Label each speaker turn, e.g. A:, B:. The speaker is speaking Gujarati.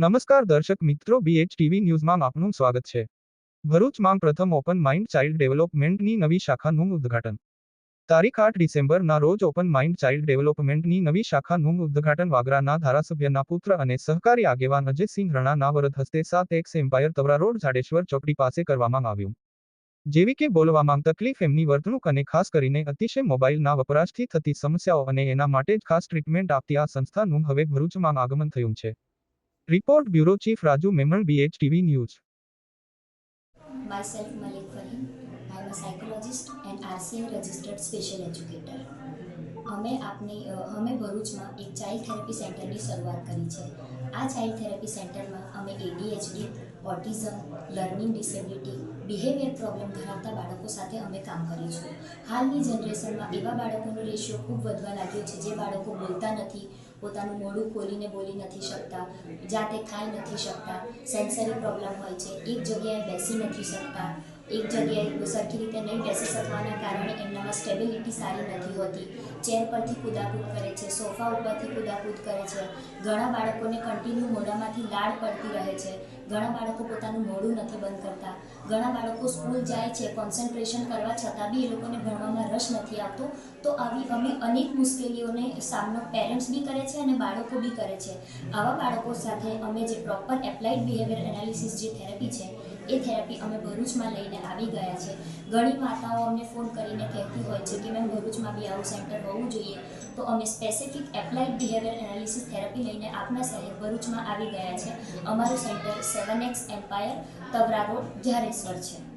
A: નમસ્કાર દર્શક મિત્રો બીએચ ટીવી ન્યૂઝમાં આપનું સ્વાગત છે. ભરૂચમાં પ્રથમ ઓપન માઇન્ડ ચાઇલ્ડ ડેવલપમેન્ટની નવી શાખાનું ઉદ્ઘાટન. તારીખ આઠ ડિસેમ્બરના રોજ ઓપન માઇન્ડ ચાઇલ્ડ ડેવલપમેન્ટની નવી શાખાનું ઉદ્ઘાટન વાગરાના ધારાસભ્યના પુત્ર અને સહકારી આગેવાન અજયસિંહ રણાના વરદ હસ્તે સાત X umpire Tavra road, Jadeshwar ચોકડી પાસે કરવામાં આવ્યું. જેવી કે બોલવામાં તકલીફ એમની વર્તણૂક અને ખાસ કરીને અતિશય મોબાઈલના વપરાશથી થતી સમસ્યાઓ અને એના માટે જ ખાસ ટ્રીટમેન્ટ આપતી આ સંસ્થાનું હવે ભરૂચમાં આગમન થયું છે. Report bureau chief Raju Memon BH TV news
B: Myself Malik Fahim. I am a psychologist and RCA registered special educator. અમે આપની અમે ભરૂચમાં એક ચાઇલ્ડ થેરપી સેન્ટરની શરૂઆત કરી છે આ ચાઇલ્ડ થેરેપી સેન્ટરમાં અમે ADHD autism, learning disability, behaviour problem ધરાવતા બાળકો સાથે અમે કામ કરીશું હાલની જનરેશનમાં એવા બાળકોનો રેશિયો ખૂબ વધવા લાગ્યો છે જે બાળકો બોલતા નથી, પોતાનું મોઢું ખોલીને બોલી નથી શકતા, જાતે ખાઈ નથી શકતા, સેન્સરી પ્રોબ્લેમ હોય છે, એક જગ્યાએ બેસી નથી શકતા, એક જગ્યાએ સરખી રીતે નહીં બેસી શકવાના કારણે એમનામાં સ્ટેબિલિટી સારી નથી હોતી. ચેર પરથી કુદાકૂદ કરે છે, સોફા ઉપરથી કુદાકૂદ કરે છે ઘણા બાળકોને કન્ટિન્યુ મોઢામાંથી લાળ પડતી રહે છે. ઘણા બાળકો પોતાનું મોઢું નથી બંધ કરતા. ઘણા બાળકો સ્કૂલ જાય છે કોન્સન્ટ્રેશન કરવા છતાં બી એ લોકોને ભણવામાં રસ નથી આવતો. તો આવી અમે અનેક મુશ્કેલીઓને સામનો પેરેન્ટ્સ બી કરે છે અને બાળકો બી કરે છે. આવા બાળકો સાથે અમે જે પ્રોપર એપ્લાઇડ બિહેવિયર એનાલિસિસ જે થેરેપી છે એ થેરપી અમે ભરૂચમાં લઈને આવી ગયા છે. ઘણી માતાઓ અમને ફોન કરીને કહેતી હોય છે કે, મેમ, ભરૂચમાં બી આવું સેન્ટર હોવું જોઈએ. તો અમે specific applied behaviour analysis therapy લઈને આપના શહેર ભરૂચમાં આવી ગયા છે. અમારું centre seven X empire Tabra road, Zareshwar છે.